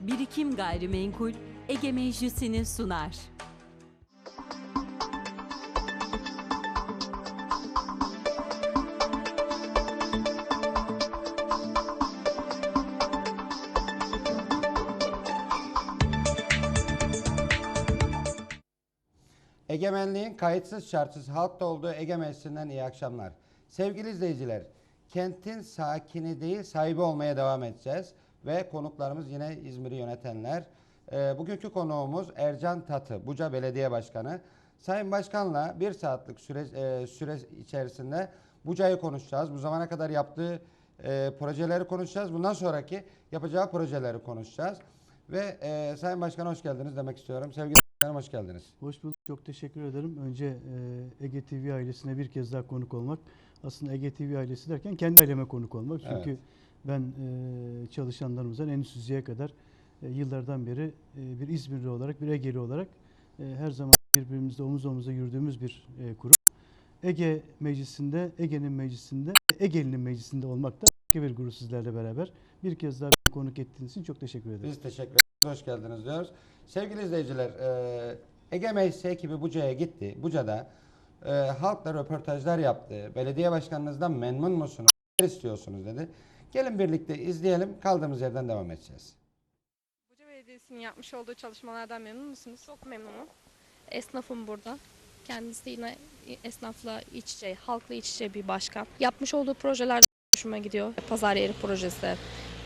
Birikim Gayrimenkul Ege Meclisi'ni sunar. Egemenliğin kayıtsız şartsız halkta olduğu Ege Meclisi'nden iyi akşamlar. Sevgili izleyiciler, kentin sakini değil sahibi olmaya devam edeceğiz. Ve konuklarımız yine İzmir'i yönetenler. Ee, bugünkü konuğumuz Ercan Tatı, Buca Belediye Başkanı. Sayın Başkan'la bir saatlik süre, e, süre içerisinde Buca'yı konuşacağız. Bu zamana kadar yaptığı e, projeleri konuşacağız. Bundan sonraki yapacağı projeleri konuşacağız. Ve e, Sayın Başkan hoş geldiniz demek istiyorum. Sevgili Başkanım hoş geldiniz. Hoş bulduk. Çok teşekkür ederim. Önce e, Ege TV ailesine bir kez daha konuk olmak. Aslında Ege TV ailesi derken kendi aileme konuk olmak. Çünkü Evet. Ben e, çalışanlarımızdan en üst kadar e, yıllardan beri e, bir İzmirli olarak, bir Egeli olarak e, her zaman birbirimizle omuz omuza yürüdüğümüz bir e, kurum. Ege Meclisi'nde, Ege'nin meclisinde, Ege'linin meclisinde olmak da başka bir gurur sizlerle beraber. Bir kez daha beni konuk ettiğiniz için çok teşekkür ederim. Biz teşekkür ederiz. Hoş geldiniz diyoruz. Sevgili izleyiciler, e, Ege Meclisi ekibi Buca'ya gitti. Buca'da e, halkla röportajlar yaptı. Belediye başkanınızdan memnun musunuz? Ne istiyorsunuz dedi. Gelin birlikte izleyelim. Kaldığımız yerden devam edeceğiz. Buca Belediyesi'nin yapmış olduğu çalışmalardan memnun musunuz? Çok memnunum. Esnafım burada. Kendisi yine esnafla iç içe, halkla iç içe bir başkan. Yapmış olduğu projeler hoşuma gidiyor. Pazar yeri projesi,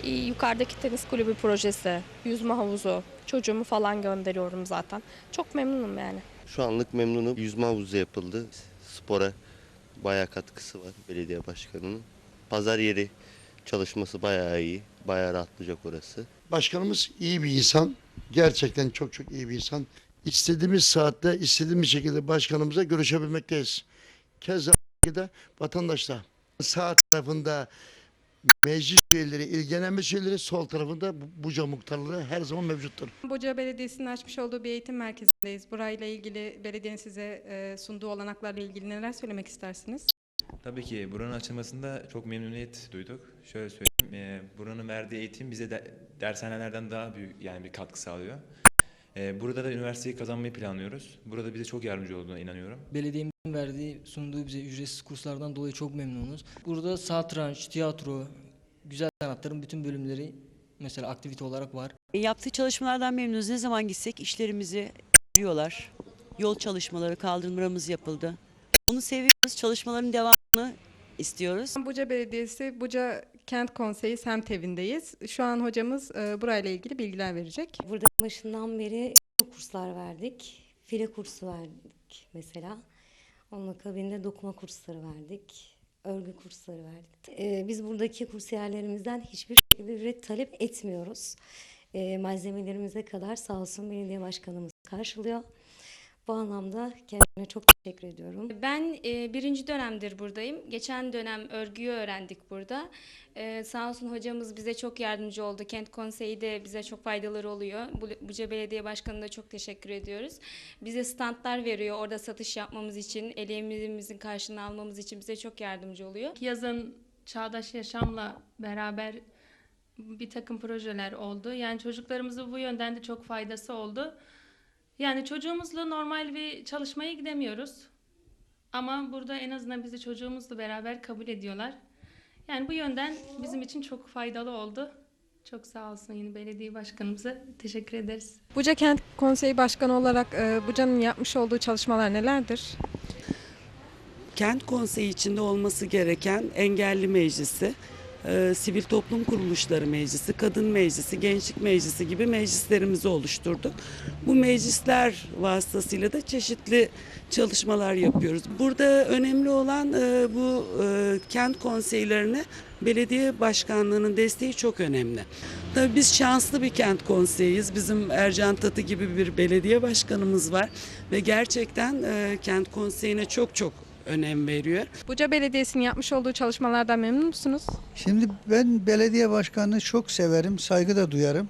e, yukarıdaki tenis kulübü projesi, yüzme havuzu, çocuğumu falan gönderiyorum zaten. Çok memnunum yani. Şu anlık memnunum. Yüzme havuzu yapıldı. Spora bayağı katkısı var belediye başkanının. Pazar yeri çalışması bayağı iyi. Bayağı rahatlayacak orası. Başkanımız iyi bir insan. Gerçekten çok çok iyi bir insan. İstediğimiz saatte, istediğimiz şekilde başkanımıza görüşebilmekteyiz. Keza de vatandaşla sağ tarafında meclis üyeleri, ilgilenme üyeleri, sol tarafında bu- Buca muhtarları her zaman mevcuttur. Buca Belediyesi'nin açmış olduğu bir eğitim merkezindeyiz. Burayla ilgili belediyenin size e, sunduğu olanaklarla ilgili neler söylemek istersiniz? Tabii ki buranın açılmasında çok memnuniyet duyduk. Şöyle söyleyeyim, e, buranın verdiği eğitim bize de, dershanelerden daha büyük yani bir katkı sağlıyor. E, burada da üniversiteyi kazanmayı planlıyoruz. Burada bize çok yardımcı olduğuna inanıyorum. Belediyenin verdiği, sunduğu bize ücretsiz kurslardan dolayı çok memnunuz. Burada satranç, tiyatro, güzel sanatların bütün bölümleri mesela aktivite olarak var. E, Yaptığı çalışmalardan memnunuz. Ne zaman gitsek işlerimizi görüyorlar. Yol çalışmaları, kaldırımlarımız yapıldı. Onu seviyoruz. Çalışmaların devamını istiyoruz. Buca Belediyesi, Buca Kent Konseyi Semt Evi'ndeyiz. Şu an hocamız e, burayla ilgili bilgiler verecek. Burada başından beri kurslar verdik. File kursu verdik mesela. Onun akabinde dokuma kursları verdik. Örgü kursları verdik. Ee, biz buradaki kursiyerlerimizden hiçbir şekilde ücret talep etmiyoruz. Ee, malzemelerimize kadar sağ olsun belediye başkanımız karşılıyor. Bu anlamda kendine çok teşekkür ediyorum. Ben e, birinci dönemdir buradayım. Geçen dönem örgüyü öğrendik burada. E, sağ olsun hocamız bize çok yardımcı oldu. Kent konseyi de bize çok faydaları oluyor. Bu- Buca Belediye Başkanı'na çok teşekkür ediyoruz. Bize standlar veriyor orada satış yapmamız için, eleğimizin karşılığını almamız için bize çok yardımcı oluyor. Yazın çağdaş yaşamla beraber bir takım projeler oldu. Yani çocuklarımıza bu yönden de çok faydası oldu. Yani çocuğumuzla normal bir çalışmaya gidemiyoruz. Ama burada en azından bizi çocuğumuzla beraber kabul ediyorlar. Yani bu yönden bizim için çok faydalı oldu. Çok sağ olsun yine belediye başkanımıza teşekkür ederiz. Buca Kent Konseyi Başkanı olarak e, Buca'nın yapmış olduğu çalışmalar nelerdir? Kent konseyi içinde olması gereken engelli meclisi, e, sivil toplum kuruluşları meclisi, kadın meclisi, gençlik meclisi gibi meclislerimizi oluşturduk. Bu meclisler vasıtasıyla da çeşitli çalışmalar yapıyoruz. Burada önemli olan e, bu e, kent konseylerine belediye başkanlığının desteği çok önemli. Tabii biz şanslı bir kent konseyiyiz. Bizim Ercan Tatı gibi bir belediye başkanımız var ve gerçekten e, kent konseyine çok çok önem veriyor. Buca Belediyesi'nin yapmış olduğu çalışmalardan memnun musunuz? Şimdi ben belediye başkanını çok severim, saygı da duyarım.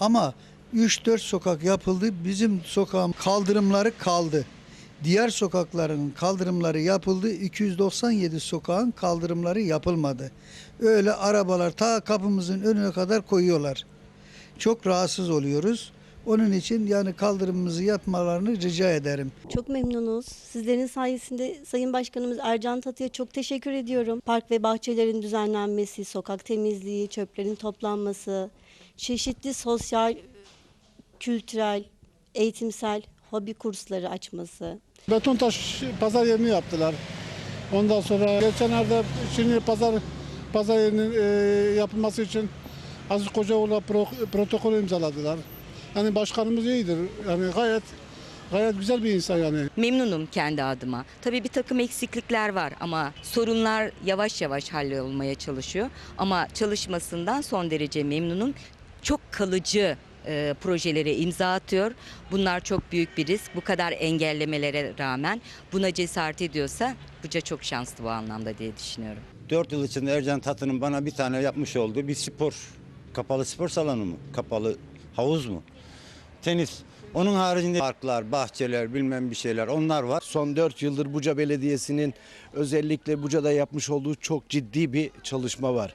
Ama 3-4 sokak yapıldı. Bizim sokağın kaldırımları kaldı. Diğer sokakların kaldırımları yapıldı. 297 sokağın kaldırımları yapılmadı. Öyle arabalar ta kapımızın önüne kadar koyuyorlar. çok rahatsız oluyoruz. Onun için yani kaldırımımızı yapmalarını rica ederim. Çok memnunuz. Sizlerin sayesinde Sayın Başkanımız Ercan Tatı'ya çok teşekkür ediyorum. Park ve bahçelerin düzenlenmesi, sokak temizliği, çöplerin toplanması, çeşitli sosyal, kültürel, eğitimsel hobi kursları açması. Betontaş pazar yerini yaptılar. Ondan sonra geçenlerde şimdi pazar pazar yerinin e, yapılması için Aziz Kocaoğlu'na pro, protokol imzaladılar. Yani başkanımız iyidir. Yani gayet gayet güzel bir insan yani. Memnunum kendi adıma. Tabii bir takım eksiklikler var ama sorunlar yavaş yavaş hallolmaya çalışıyor. Ama çalışmasından son derece memnunum. Çok kalıcı e, projelere imza atıyor. Bunlar çok büyük bir risk. Bu kadar engellemelere rağmen buna cesaret ediyorsa Buca çok şanslı bu anlamda diye düşünüyorum. 4 yıl içinde Ercan Tatı'nın bana bir tane yapmış olduğu bir spor, kapalı spor salonu mu? Kapalı havuz mu? Tenis. Onun haricinde parklar, bahçeler, bilmem bir şeyler onlar var. Son 4 yıldır Buca Belediyesi'nin özellikle Buca'da yapmış olduğu çok ciddi bir çalışma var.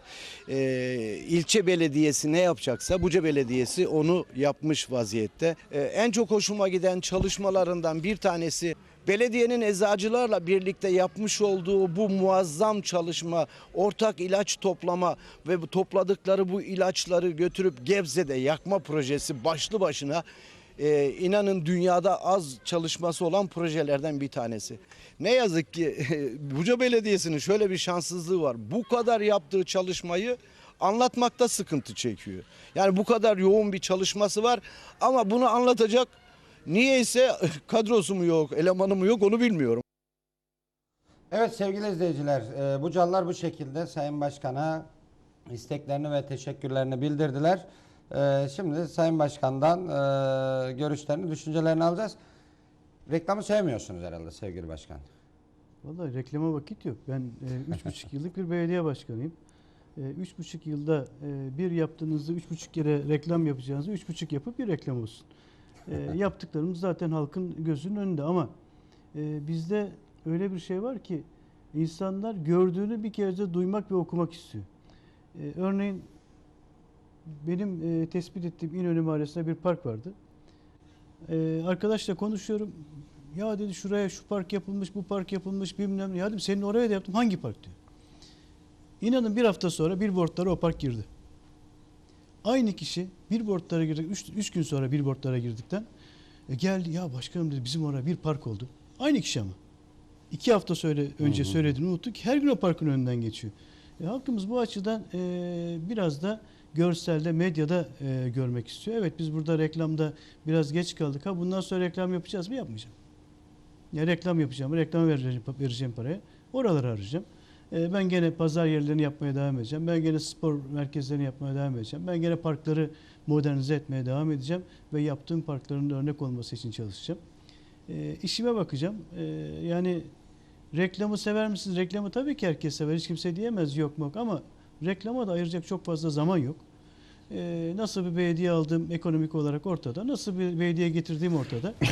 Ee, ilçe belediyesi ne yapacaksa Buca Belediyesi onu yapmış vaziyette. Ee, en çok hoşuma giden çalışmalarından bir tanesi belediyenin eczacılarla birlikte yapmış olduğu bu muazzam çalışma, ortak ilaç toplama ve bu topladıkları bu ilaçları götürüp Gebze'de yakma projesi başlı başına e, inanın dünyada az çalışması olan projelerden bir tanesi. Ne yazık ki Buca Belediyesi'nin şöyle bir şanssızlığı var. Bu kadar yaptığı çalışmayı anlatmakta sıkıntı çekiyor. Yani bu kadar yoğun bir çalışması var ama bunu anlatacak niyeyse kadrosu mu yok, elemanı mı yok onu bilmiyorum. Evet sevgili izleyiciler, e, bu canlar bu şekilde Sayın Başkan'a isteklerini ve teşekkürlerini bildirdiler. E, şimdi Sayın Başkan'dan e, görüşlerini, düşüncelerini alacağız. Reklamı sevmiyorsunuz herhalde sevgili başkan. Vallahi reklama vakit yok. Ben e, üç buçuk yıllık bir belediye başkanıyım. E, Üç buçuk yılda e, bir yaptığınızda üç buçuk kere reklam yapacağınızı üç buçuk yapıp bir reklam olsun. E, Yaptıklarımız zaten halkın gözünün önünde ama e, bizde öyle bir şey var ki insanlar gördüğünü bir kez de duymak ve okumak istiyor. E, Örneğin benim e, tespit ettiğim İnönü Mahallesi'nde bir park vardı. E, arkadaşla konuşuyorum. Ya dedi şuraya şu park yapılmış, bu park yapılmış bilmem ne. Ya dedim senin oraya da yaptım. Hangi park diyor. İnanın bir hafta sonra billboardlara o park girdi. Aynı kişi billboardlara girdik. Üç, üç gün sonra billboardlara girdikten e, geldi. Ya başkanım dedi bizim oraya bir park oldu. Aynı kişi ama. İki hafta söyle, önce söylediğini unuttuk. Her gün o parkın önünden geçiyor. E, halkımız bu açıdan e, biraz da görselde, medyada e, görmek istiyor. Evet biz burada reklamda biraz geç kaldık. Ha bundan sonra reklam yapacağız mı? Yapmayacağım. Ya reklam yapacağım, reklama vereceğim, vereceğim parayı. Oraları arayacağım. E, ben gene pazar yerlerini yapmaya devam edeceğim. Ben gene spor merkezlerini yapmaya devam edeceğim. Ben gene parkları modernize etmeye devam edeceğim. Ve yaptığım parkların da örnek olması için çalışacağım. E, işime bakacağım. E, yani reklamı sever misiniz? Reklamı tabii ki herkes sever. Hiç kimse diyemez yok mu ama reklama da ayıracak çok fazla zaman yok. E, nasıl bir belediye aldığım ekonomik olarak ortada. Nasıl bir belediye getirdiğim ortada.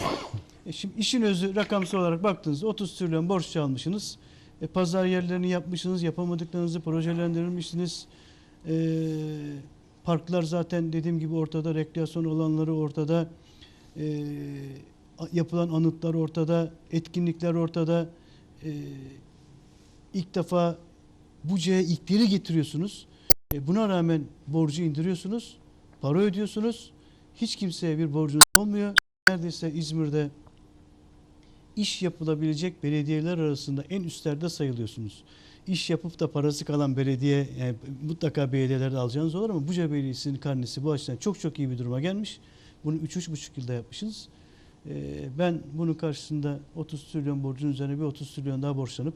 E şimdi işin özü rakamsal olarak baktığınızda 30 trilyon borç çalmışsınız. E, pazar yerlerini yapmışsınız, yapamadıklarınızı projelendirmişsiniz. E, parklar zaten dediğim gibi ortada, rekreasyon alanları ortada. E, yapılan anıtlar ortada, etkinlikler ortada. E, ilk defa Buca'ya ilkleri getiriyorsunuz. E, buna rağmen borcu indiriyorsunuz, para ödüyorsunuz. Hiç kimseye bir borcunuz olmuyor. Neredeyse İzmir'de iş yapılabilecek belediyeler arasında en üstlerde sayılıyorsunuz. İş yapıp da parası kalan belediye, yani mutlaka belediyelerde alacağınız olur ama Buca Belediyesi'nin karnesi bu açıdan çok çok iyi bir duruma gelmiş. Bunu 3-3,5 yılda yapmışsınız. Ee, ben bunun karşısında 30 trilyon borcun üzerine bir 30 trilyon daha borçlanıp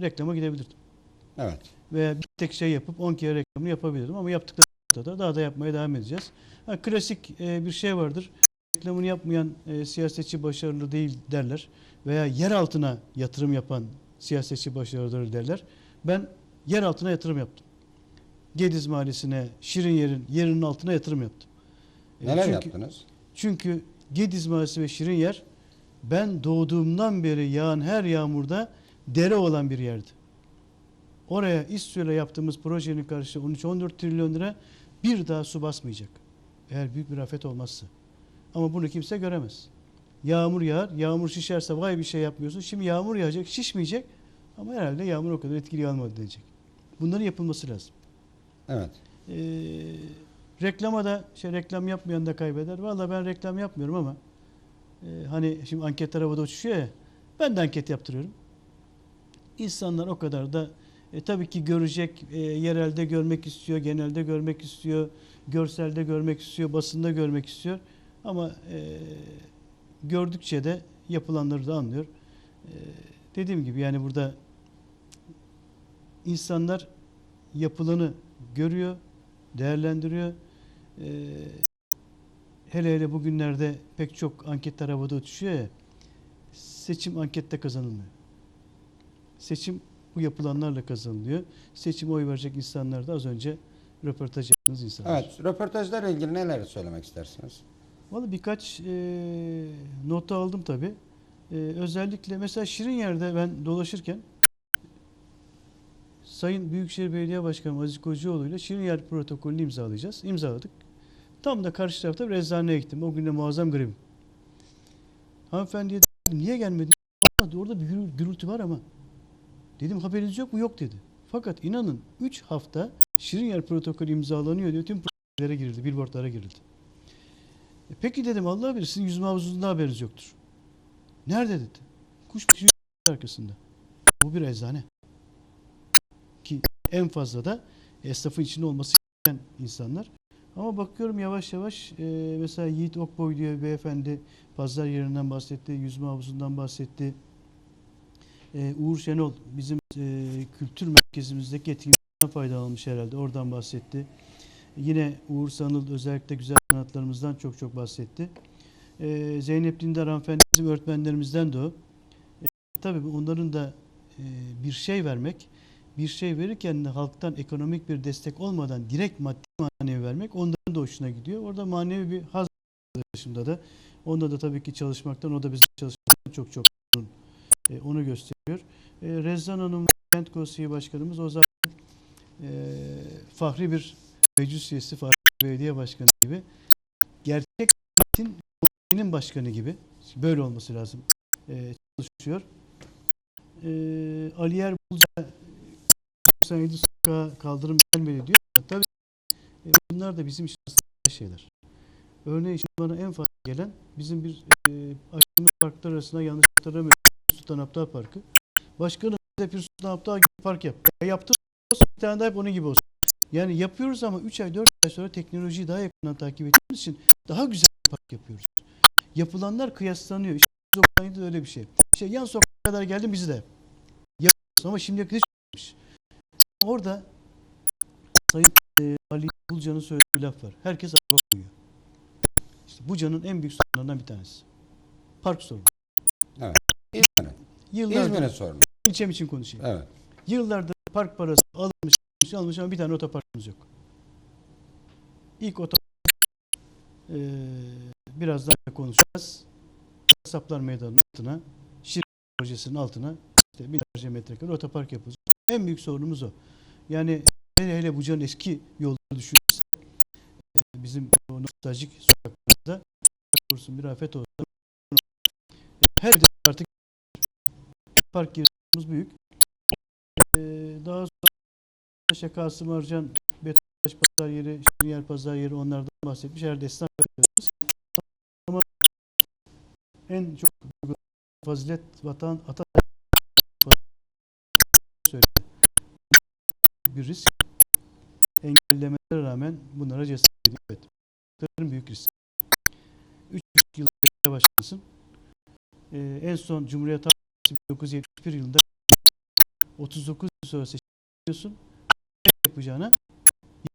reklama gidebilirdim. Evet. Veya bir tek şey yapıp 10 kere reklamını yapabilirdim ama yaptıklarında da daha da yapmaya devam edeceğiz. Ha, klasik e, bir şey vardır. Reklamını yapmayan e, siyasetçi başarılı değil derler. Veya yer altına yatırım yapan siyasetçi başarılıdır derler. Ben yer altına yatırım yaptım. Gediz Mahallesi'ne, Şirin yerin yerinin altına yatırım yaptım. E, Neler çünkü- yaptınız? Çünkü Gediz Mahallesi ve Şirin yer ben doğduğumdan beri yağan her yağmurda dere olan bir yerdi. Oraya İSSU'yla yaptığımız projenin karşılığı 13-14 trilyon lira bir daha su basmayacak. Eğer büyük bir afet olmazsa. Ama bunu kimse göremez. Yağmur yağar, yağmur şişerse vay bir şey yapmıyorsun. Şimdi yağmur yağacak, şişmeyecek ama herhalde yağmur o kadar etkili yağmadı diyecek. Bunların yapılması lazım. Evet. Ee, reklama da şey reklam yapmayan da kaybeder. Vallahi ben reklam yapmıyorum ama e, hani şimdi anketler havada uçuşuyor ya. Ben de anket yaptırıyorum. İnsanlar o kadar da e, tabii ki görecek, e, yerelde görmek istiyor, genelde görmek istiyor, görselde görmek istiyor, basında görmek istiyor. Ama e, gördükçe de yapılanları da anlıyor. E, dediğim gibi yani burada insanlar yapılanı görüyor, değerlendiriyor. Ee, hele hele bugünlerde pek çok anketler havada uçuşuyor ya. Seçim ankette kazanılmıyor. Seçim bu yapılanlarla kazanılıyor. Seçime oy verecek insanlar da az önce röportaj yaptığınız insanlar. Evet. Röportajlarla ilgili neler söylemek istersiniz? Vallahi birkaç e, nota aldım tabii. E, özellikle mesela Şirin yerde ben dolaşırken Sayın Büyükşehir Belediye Başkanı Aziz Kocaoğlu ile Şirin yer protokolünü imzalayacağız. İmzaladık. Tam da karşı tarafta bir eczaneye gittim. O gün de muazzam gribim. Hanımefendiye dedim, niye gelmedin? Orada bir gürül- gürültü var ama. Dedim haberiniz yok mu? Yok dedi. Fakat inanın 3 hafta Şirin yer protokolü imzalanıyor diyor. Tüm protokollere girildi, billboardlara girildi. E peki dedim Allah bilir sizin yüzme havuzunda haberiniz yoktur. Nerede dedi. Kuş arkasında. Bu bir eczane. Ki en fazla da esnafın içinde olması gereken insanlar. Ama bakıyorum yavaş yavaş e, mesela Yiğit Okboy diyor bir beyefendi pazar yerinden bahsetti, yüzme havuzundan bahsetti. E, Uğur Şenol bizim e, kültür merkezimizdeki etkinlikten faydalanmış herhalde. Oradan bahsetti. Yine Uğur Sanıl özellikle güzel sanatlarımızdan çok çok bahsetti. E, Zeynep Dindar hanımefendi bizim öğretmenlerimizden de o. E, tabii onların da e, bir şey vermek, bir şey verirken de halktan ekonomik bir destek olmadan direkt maddi manevi vermek onların da hoşuna gidiyor. Orada manevi bir haz arkadaşımda da. Onda da tabii ki çalışmaktan, o da bizim çalışmaktan çok çok memnun. E, onu gösteriyor. E, Rezzan Hanım, Kent Konseyi Başkanımız o zaten e, fahri bir meclis üyesi, fahri belediye başkanı gibi. Gerçek Konseyi'nin başkanı gibi. Böyle olması lazım. E, çalışıyor. E, Ali Yer Bulca 97 sokağa kaldırım gelmeli diyor. Tabii e, bunlar da bizim için şeyler. Örneğin şimdi bana en fazla gelen bizim bir e, açtığımız parklar arasında yanlış hatırlamıyorum. Sultan Abdal Parkı. Başkanım bize bir Sultan Abdal gibi park yap. Ya yaptım bir tane daha yap onun gibi olsun. Yani yapıyoruz ama 3 ay 4 ay sonra teknolojiyi daha yakından takip ettiğimiz için daha güzel park yapıyoruz. Yapılanlar kıyaslanıyor. İşte 1997'de öyle bir şey. İşte yan sokağa kadar geldim bizi de yap. Yapıyoruz ama kadar hiç olmamış. Orada Sayın e, Ali Bulcan'ın söylediği bir laf var. Herkes araba koyuyor. İşte Buca'nın en büyük sorunlarından bir tanesi. Park sorunu. Evet. İzmir'in. İzmir'in sorunu. İlçem için konuşayım. Evet. Yıllardır park parası alınmış, alınmış, alınmış ama bir tane otoparkımız yok. İlk otopark e, birazdan da konuşacağız. Kasaplar Meydanı'nın altına, Şirin projesinin altına işte binlerce metrekare otopark yapılacak. En büyük sorunumuz o. Yani hele hele Buca'nın eski yolları düşünürse e, bizim o nostaljik sokaklarda olsun bir afet olsun. Her artık park girişimiz büyük. Ee, daha sonra işte Kasım Arcan, Betontaş Pazar Yeri, Yer Pazar Yeri onlardan bahsetmiş. Her esnaf yapıyoruz. Ama en çok fazilet vatan ata söyledi. Bir risk engellemelere rağmen bunlara cesaret ediyor. Evet. Bunların büyük risk. 3 yıl başkanısın. Ee, en son Cumhuriyet Halk Partisi 1971 yılında 39 yıl sonra seçiliyorsun. Yapacağına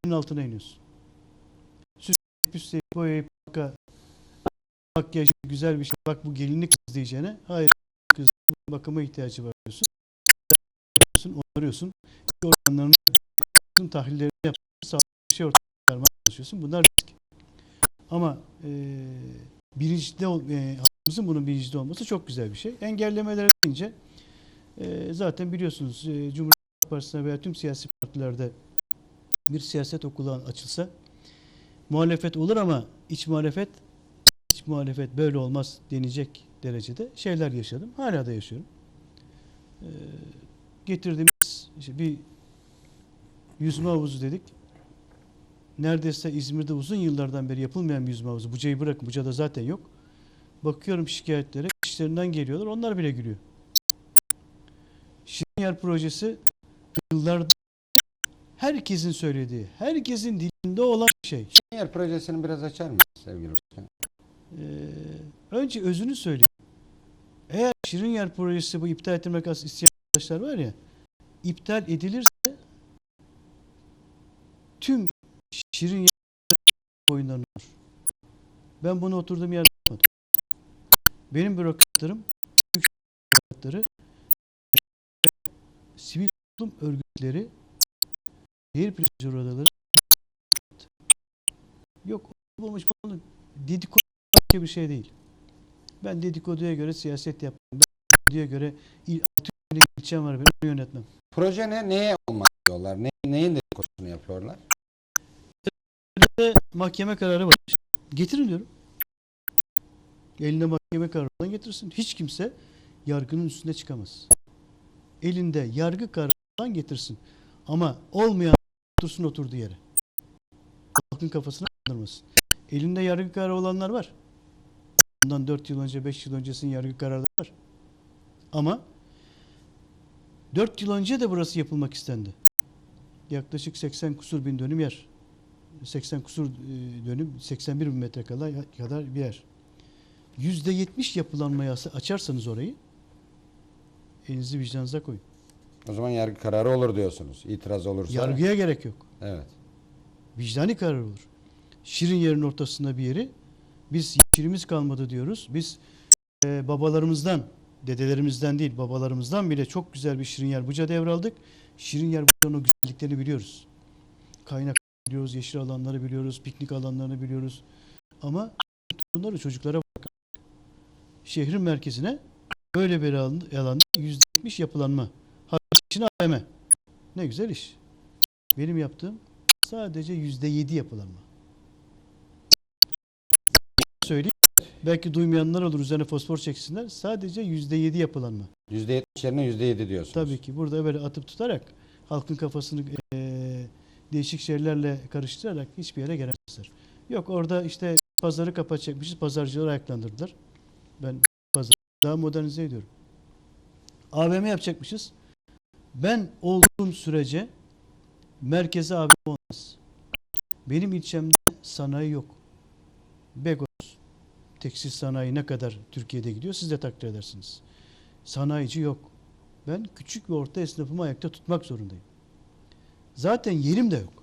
yerin altına iniyorsun. Süsleyip üstleyip boyayıp baka makyaj güzel bir şey. Bak bu gelinlik kız diyeceğine. Hayır kız bakıma ihtiyacı var diyorsun. Diyorsun, Onarıyorsun. Organlarını tahlillerini yapıyorsun. Bir şey ortaya çıkarmaya çalışıyorsun. Bunlar risk. Ama e, bilinçli e, halkımızın bunun bilinçli olması çok güzel bir şey. Engellemeler deyince e, zaten biliyorsunuz e, Cumhuriyet Partisi'ne veya tüm siyasi partilerde bir siyaset okulu açılsa muhalefet olur ama iç muhalefet iç muhalefet böyle olmaz denecek derecede şeyler yaşadım. Hala da yaşıyorum. Ee, getirdiğimiz işte bir yüzme havuzu dedik. Neredeyse İzmir'de uzun yıllardan beri yapılmayan bir yüzme havuzu. Buca'yı bırakın. Buca'da zaten yok. Bakıyorum şikayetlere. işlerinden geliyorlar. Onlar bile gülüyor. Şirinyer projesi yıllardır herkesin söylediği, herkesin dilinde olan bir şey. Şirinyer projesini biraz açar mısın sevgili başkan? Ee, önce özünü söyleyeyim. Eğer Şirinyer projesi bu iptal ettirmek isteyen arkadaşlar var ya, iptal edilirse tüm Şirinyer boyundan olur. Ben bunu oturduğum yerde yapmadım. Benim bürokratlarım, büyük bürokratları, sivil toplum örgütleri, şehir plancı odaları yok olmuş falan dedikodu bir şey değil. Ben dedikoduya göre siyaset yapmam. Dedikoduya göre il, ilçem var benim onu yönetmem. Proje ne? Neye olmak diyorlar? Ne, neyin dedikodusunu yapıyorlar? Elimde mahkeme kararı var. Getirin diyorum. Elinde mahkeme kararı olan getirsin. Hiç kimse yargının üstüne çıkamaz. Elinde yargı kararı olan getirsin. Ama olmayan otursun oturduğu yere. Halkın kafasına kaldırmasın. Elinde yargı kararı olanlar var. Bundan 4 yıl önce, 5 yıl öncesinin yargı kararı var. Ama 4 yıl önce de burası yapılmak istendi. Yaklaşık 80 kusur bin dönüm yer. 80 kusur e, dönüm 81 bin metrekare kadar bir yer. %70 yapılanmaya açarsanız orayı elinizi vicdanınıza koyun. O zaman yargı kararı olur diyorsunuz. İtiraz olursa. Yargıya gerek yok. Evet. Vicdani karar olur. Şirin yerin ortasında bir yeri biz yeşilimiz kalmadı diyoruz. Biz e, babalarımızdan, dedelerimizden değil babalarımızdan bile çok güzel bir şirin yer buca devraldık. Şirin yer bucanın o güzelliklerini biliyoruz. Kaynak biliyoruz, yeşil alanları biliyoruz, piknik alanlarını biliyoruz. Ama bunları çocuklara bırak. Şehrin merkezine böyle bir alan- alanda %70 yapılanma. İçin AVM. Ne güzel iş. Benim yaptığım sadece %7 yapılanma. Söyleyeyim. Belki duymayanlar olur üzerine fosfor çeksinler. Sadece %7 yapılanma. %70 yerine %7 diyorsunuz. Tabii ki burada böyle atıp tutarak halkın kafasını eee, değişik şeylerle karıştırarak hiçbir yere gelemezler. Yok orada işte pazarı kapatacakmışız. Pazarcıları ayaklandırdılar. Ben pazarı daha modernize ediyorum. AVM yapacakmışız. Ben olduğum sürece merkeze AVM olmaz. Benim ilçemde sanayi yok. Begos, tekstil sanayi ne kadar Türkiye'de gidiyor siz de takdir edersiniz. Sanayici yok. Ben küçük ve orta esnafımı ayakta tutmak zorundayım. Zaten yerim de yok.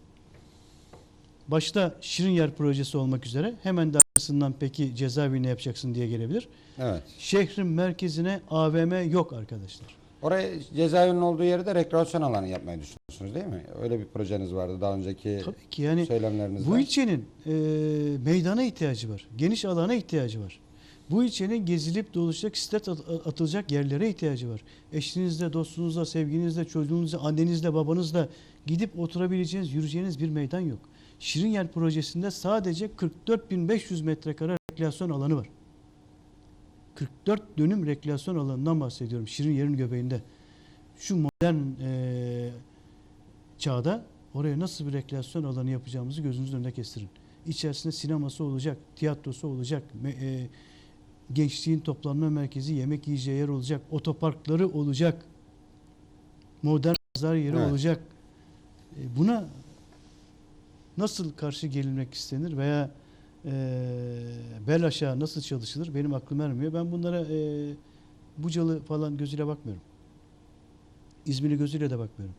Başta Şirin Yer projesi olmak üzere hemen de arkasından peki cezaevi ne yapacaksın diye gelebilir. Evet. Şehrin merkezine AVM yok arkadaşlar. Oraya cezaevinin olduğu yeri de rekreasyon alanı yapmayı düşünüyorsunuz değil mi? Öyle bir projeniz vardı daha önceki Tabii ki yani söylemlerinizde. bu ilçenin e, meydana ihtiyacı var. Geniş alana ihtiyacı var. Bu ilçenin gezilip dolaşacak, stet at- atılacak yerlere ihtiyacı var. Eşinizle, dostunuzla, sevginizle, çocuğunuzla, annenizle, babanızla gidip oturabileceğiniz, yürüyeceğiniz bir meydan yok. Şirin Yer projesinde sadece 44.500 metrekare rekreasyon alanı var. 44 dönüm rekreasyon alanından bahsediyorum Şirin Yer'in göbeğinde. Şu modern eee, çağda oraya nasıl bir rekreasyon alanı yapacağımızı gözünüzün önünde kestirin. İçerisinde sineması olacak, tiyatrosu olacak, e, gençliğin toplanma merkezi, yemek yiyeceği yer olacak, otoparkları olacak, modern pazar yeri Evet. olacak. E, buna nasıl karşı gelinmek istenir veya e, bel aşağı nasıl çalışılır benim aklım ermiyor. Ben bunlara e, Bucalı falan gözüyle bakmıyorum. İzmirli gözüyle de bakmıyorum.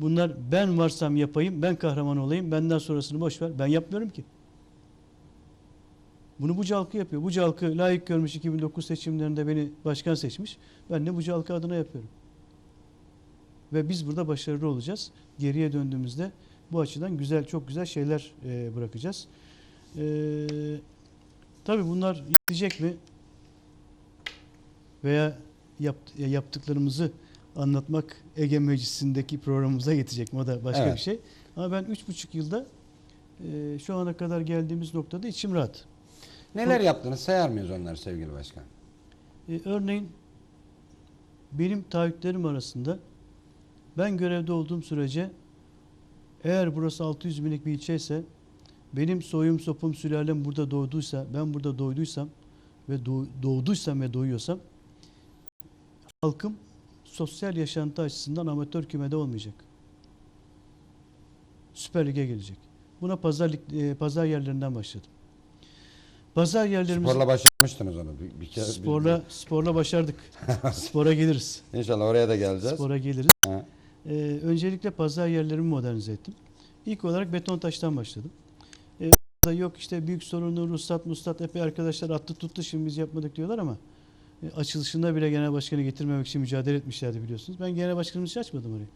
Bunlar ben varsam yapayım, ben kahraman olayım, benden sonrasını boş ver. Ben yapmıyorum ki. Bunu Buca halkı yapıyor. Buca halkı layık görmüş 2009 seçimlerinde beni başkan seçmiş. Ben de Buca halkı adına yapıyorum. Ve biz burada başarılı olacağız. Geriye döndüğümüzde bu açıdan güzel, çok güzel şeyler bırakacağız. E, tabii bunlar yetecek mi? Veya yapt- yaptıklarımızı anlatmak Ege Meclisi'ndeki programımıza yetecek mi? O da başka Evet. bir şey. Ama ben üç buçuk yılda e, şu ana kadar geldiğimiz noktada içim rahat. Neler yaptınız sayar mıyız onları sevgili başkan? E, örneğin benim taahhütlerim arasında ben görevde olduğum sürece eğer burası 600 binlik bir ilçe ise benim soyum sopum sülalem burada doğduysa ben burada doğduysam ve doğ- doğduysam ve doğuyorsam halkım sosyal yaşantı açısından amatör kümede olmayacak. Süper Lig'e gelecek. Buna pazar, e, pazar yerlerinden başladım. Pazar yerlerimiz Sporla başlamıştınız onu bir, bir kere. bir- sporla sporla başardık. Spora geliriz. İnşallah oraya da geleceğiz. Spora geliriz. Ha. Ee, öncelikle pazar yerlerimi modernize ettim. İlk olarak beton taştan başladım. Da yok işte büyük sorunu ruhsat mustat epey arkadaşlar attı tuttu şimdi biz yapmadık diyorlar ama e, açılışında bile genel başkanı getirmemek için mücadele etmişlerdi biliyorsunuz. Ben genel başkanımız için açmadım orayı.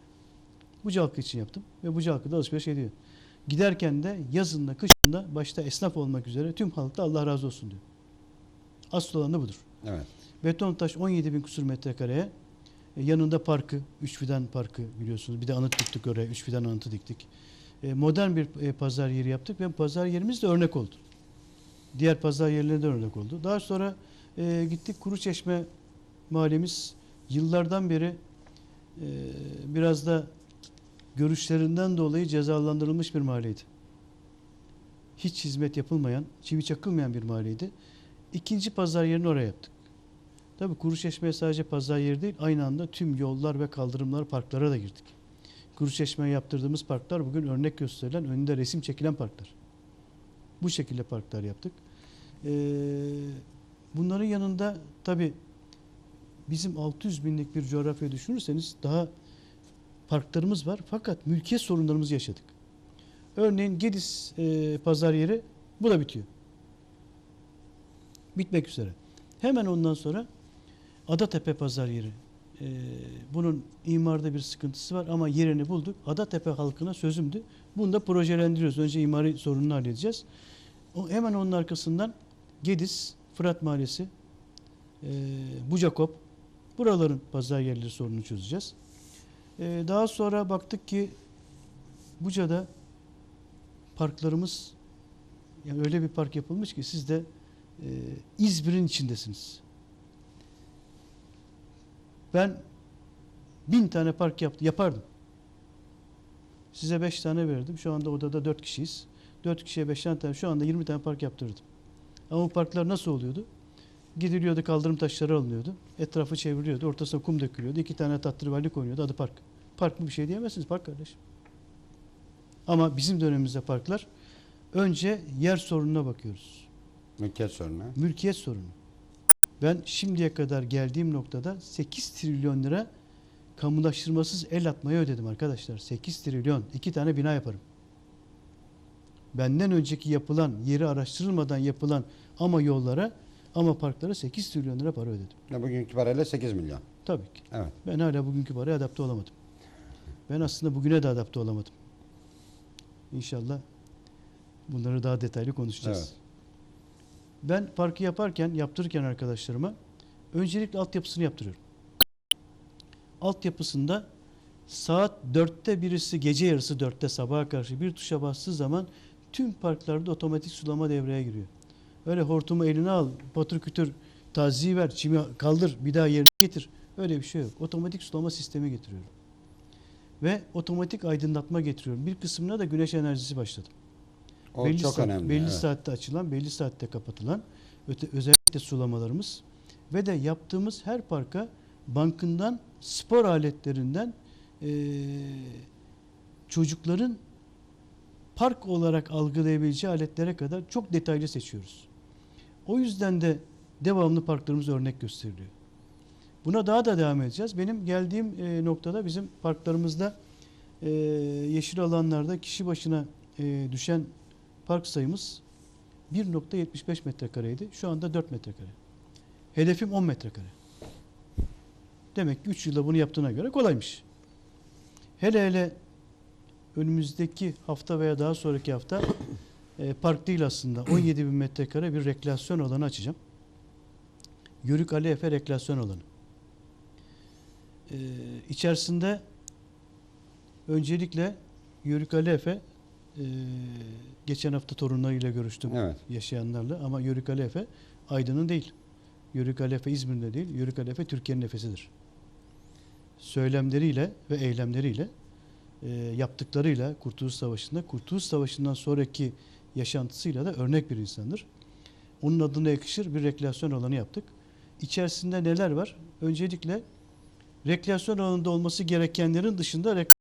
Buca halkı için yaptım ve Buca halkı da alışveriş ediyor. Giderken de yazında kışında başta esnaf olmak üzere tüm halkta Allah razı olsun diyor. Asıl olan da budur. Evet. Beton taş 17 bin kusur metrekareye. E, yanında parkı, üç fidan parkı biliyorsunuz. Bir de anıt diktik oraya, üç fidan anıtı diktik. E, modern bir e, pazar yeri yaptık ve pazar yerimiz de örnek oldu. Diğer pazar yerlerine de örnek oldu. Daha sonra e, gittik Kuruçeşme mahallemiz yıllardan beri e, biraz da görüşlerinden dolayı cezalandırılmış bir mahalleydi. Hiç hizmet yapılmayan, çivi çakılmayan bir mahalleydi. İkinci pazar yerini oraya yaptık. Tabii Kuruçeşme'ye sadece pazar yeri değil, aynı anda tüm yollar ve kaldırımlar, parklara da girdik. Kuruçeşme'ye yaptırdığımız parklar bugün örnek gösterilen, önünde resim çekilen parklar. Bu şekilde parklar yaptık. Ee, bunların yanında tabii bizim 600 binlik bir coğrafya düşünürseniz daha parklarımız var fakat mülkiyet sorunlarımızı yaşadık. Örneğin Gediz e, pazar yeri bu da bitiyor. Bitmek üzere. Hemen ondan sonra Adatepe pazar yeri. Ee, bunun imarda bir sıkıntısı var ama yerini bulduk. Adatepe halkına sözümdü. Bunu da projelendiriyoruz. Önce imari sorununu halledeceğiz. O, hemen onun arkasından Gediz, Fırat Mahallesi, e, Bucakop, buraların pazar yerleri sorununu çözeceğiz. Ee, daha sonra baktık ki Buca'da parklarımız yani öyle bir park yapılmış ki siz de e, İzmir'in içindesiniz. Ben bin tane park yaptı, yapardım. Size beş tane verdim. Şu anda odada dört kişiyiz. Dört kişiye beş tane, şu anda yirmi tane park yaptırdım. Ama bu parklar nasıl oluyordu? Gidiliyordu kaldırım taşları alınıyordu. Etrafı çevriliyordu. Ortasına kum dökülüyordu. iki tane tatlıyı oynuyordu. Adı park. Park mı bir şey diyemezsiniz. Park kardeşim. Ama bizim dönemimizde parklar önce yer sorununa bakıyoruz. Mülkiyet sorunu. Mülkiyet sorunu. Ben şimdiye kadar geldiğim noktada 8 trilyon lira kamulaştırmasız el atmaya ödedim arkadaşlar. 8 trilyon. iki tane bina yaparım. Benden önceki yapılan, yeri araştırılmadan yapılan ama yollara ama parklara 8 trilyon lira para ödedim. Ya bugünkü parayla 8 milyon. Tabii ki. Evet. Ben hala bugünkü paraya adapte olamadım. Ben aslında bugüne de adapte olamadım. İnşallah bunları daha detaylı konuşacağız. Evet. Ben parkı yaparken, yaptırırken arkadaşlarıma öncelikle altyapısını yaptırıyorum. Altyapısında saat 4'te birisi gece yarısı 4'te sabaha karşı bir tuşa bastığı zaman tüm parklarda otomatik sulama devreye giriyor. Öyle hortumu eline al, patır kütür taziye ver, çimi kaldır, bir daha yerine getir. Öyle bir şey yok. Otomatik sulama sistemi getiriyorum. Ve otomatik aydınlatma getiriyorum. Bir kısmına da güneş enerjisi başladım. O çok önemli, Belli evet. saatte açılan, belli saatte kapatılan öte, özellikle sulamalarımız ve de yaptığımız her parka bankından spor aletlerinden eee, çocukların park olarak algılayabileceği aletlere kadar çok detaylı seçiyoruz. O yüzden de devamlı parklarımız örnek gösteriliyor. Buna daha da devam edeceğiz. Benim geldiğim e, noktada bizim parklarımızda e, yeşil alanlarda kişi başına e, düşen park sayımız 1.75 metrekareydi. Şu anda 4 metrekare. Hedefim 10 metrekare. Demek ki 3 yılda bunu yaptığına göre kolaymış. Hele hele önümüzdeki hafta veya daha sonraki hafta e, park değil aslında 17 bin metrekare bir rekreasyon alanı açacağım. Yörük Ali Efe rekreasyon alanı. E, içerisinde öncelikle Yörük Ali Efe e, geçen hafta torunlarıyla görüştüm Evet. yaşayanlarla ama Yörük Ali Efe Aydın'ın değil. Yörük Ali Efe İzmir'de değil. Yörük Ali Efe Türkiye'nin nefesidir. Söylemleriyle ve eylemleriyle e, yaptıklarıyla Kurtuluş Savaşı'nda Kurtuluş Savaşı'ndan sonraki yaşantısıyla da örnek bir insandır. Onun adına yakışır bir rekreasyon alanı yaptık. İçerisinde neler var? Öncelikle rekreasyon alanında olması gerekenlerin dışında rekreasyon